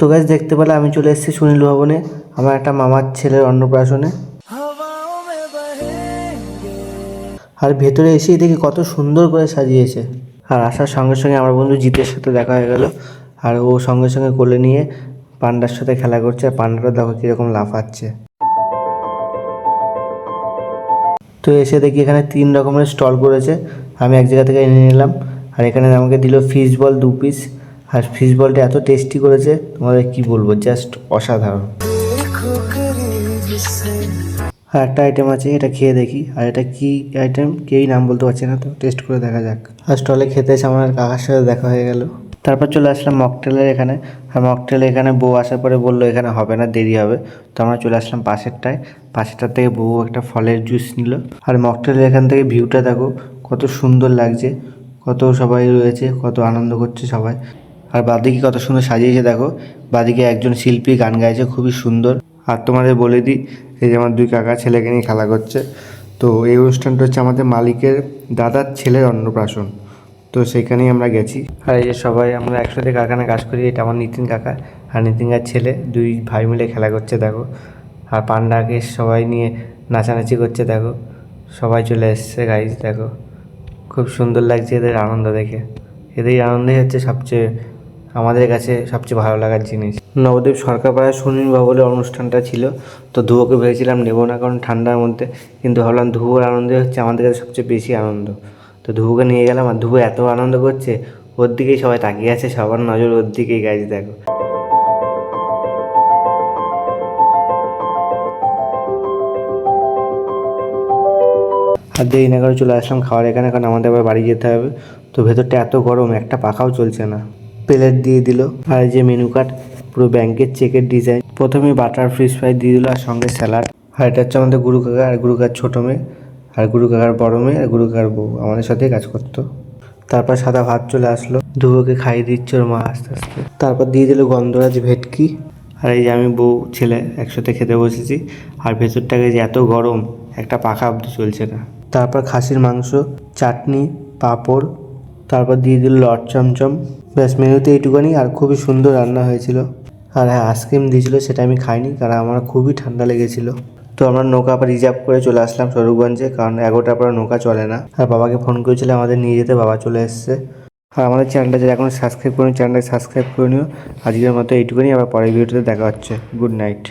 তো গাছ দেখতে পেলে আমি চলে এসেছি সুনীল ভবনে, আমার একটা মামার ছেলের অন্নপ্রাশনে। আর ভেতরে এসেই দেখি কত সুন্দর করে সাজিয়েছে। আর আসার সঙ্গে সঙ্গে আমার বন্ধু জিতের সাথে দেখা হয়ে গেল। আর ও সঙ্গে সঙ্গে কোলে নিয়ে পান্ডার সাথে খেলা করছে, আর পান্ডাটা দেখো কীরকম লাফাচ্ছে। তো এসে দেখি এখানে তিন রকমের স্টল করেছে আমি এক জায়গা থেকে এনে নিলাম। আর এখানে আমাকে দিল ফিশ বল দু পিস আর ফিশ বলটা এত টেস্টি করেছে, তোমাদের কি বলব? জাস্ট অসাধারণ। আর একটা আইটেম আছে, এটা খেয়ে দেখি। আর এটা কি আইটেম কেউই নাম বলতে পারছে না, তো টেস্ট করে দেখা যাক। আর স্টলে খেতে এসে আমার কাকার সাথে দেখা হয়ে গেল। তারপর চলে আসলাম মকটেলের এখানে। আর মকটেলে এখানে বউ আসার পরে বলল, এখানে হবে না, দেরি হবে। তো আমরা চলে আসলাম পাশেরটায়। পাশেরটার থেকে বউ একটা ফলের জুস নিল। আর মকটেলের এখান থেকে ভিউটা দেখো, কত সুন্দর লাগছে। কত সবাই রয়েছে, কত আনন্দ করছে সবাই। আর বাদিকে কত সুন্দর সাজিয়েছে, দেখো। বাদিকে একজন শিল্পী গান গাইছে, খুবই সুন্দর। আর তোমাদের বলে দিই, এই যে আমার দুই কাকা ছেলেকে নিয়ে খেলা করছে। তো এই অনুষ্ঠানটা হচ্ছে আমাদের মালিকের দাদার ছেলের অন্নপ্রাশন। তো সেখানেই আমরা গেছি। আর এই যে সবাই আমরা একসাথে কারখানা কাজ করি, এটা আমার নিতিন কাকা আর নিতিন কাকার ছেলে। দুই ভাই মিলে খেলা করছে, দেখো। আর পান্ডাকে সবাই নিয়ে নাচানাচি করছে, দেখো। সবাই চলে এসছে গাইজ দেখো। খুব সুন্দর লাগছে এদের আনন্দ দেখে। এদের আনন্দই হচ্ছে সবচেয়ে আমাদের কাছে সবচেয়ে ভালো লাগার জিনিস। নবদ্বীপ সরকারপাড়ায় সুনীল ভবনের অনুষ্ঠানটা ছিল। তো ধুয়োকে ভেবেছিলাম নেব না, কারণ ঠান্ডার মধ্যে। কিন্তু ভাবলাম ধুয়োর আনন্দে হচ্ছে আমাদের কাছে সবচেয়ে বেশি আনন্দ। তো ধুয়োকে নিয়ে গেলাম আর ধুয়ো এত আনন্দ করছে, ওর দিকেই সবাই তাকিয়ে আছে, সবার নজর ওর দিকেই গাছ দেখো। আর দেরি না করে চলে আসলাম খাওয়ার এখানে, কারণ আমাদের আবার বাড়ি যেতে হবে। তো ভেতরটা এত গরম, একটা পাখাও চলছে না। প্লেট দিয়ে দিল। আর যে মেনু কার্ড পুরো ব্যাংকের চেকের ডিজাইন প্রথমে বাটার ফিশ ফ্রাই দিয়ে দিল আর সঙ্গে স্যালাড আর এটা হচ্ছে আমাদের গুরু কাকা আর গুরু কাকার ছোটো মেয়ে। আর গুরু কাকার বড় মেয়ে আর গুরু কাকার বউ। আমাদের সাথেই কাজ করতো। তারপর সাদা ভাত চলে আসলো। ধুয়োকে খাইয়ে দিচ্ছে ওর মা আস্তে আস্তে। তারপর দিয়ে দিল গন্ধরাজ ভেটকি। আর এই যে আমি বউ, ছেলে একসাথে খেতে বসেছি। আর ভেতরটাকে যে এত গরম, একটা পাখা অব্দি চলছে না। তারপর খাসির মাংস, চাটনি, পাঁপড়। তারপর দিয়ে দিল লট চমচম। ব্যাস, মেনুতে এইটুকুনি, আর খুবই সুন্দর রান্না হয়েছিল। আর হ্যাঁ আইসক্রিম দিয়েছিলো, সেটা আমি খাইনি, কারণ আমার খুবই ঠান্ডা লেগেছিল। তো আমরা নৌকা আবার রিজার্ভ করে চলে আসলাম স্বরূপগঞ্জে, কারণ এগারোটার পর নৌকা চলে না। আর বাবাকে ফোন করেছিল, আমাদের নিয়ে যেতে, বাবা চলে এসছে। আর আমাদের চ্যানেলটা যারা এখন সাবস্ক্রাইব করুন চ্যানেলটা সাবস্ক্রাইব করে নিও। আজকের মতো এইটুকুনি, আবার পরের ভিডিওতে দেখা হচ্ছে। Good night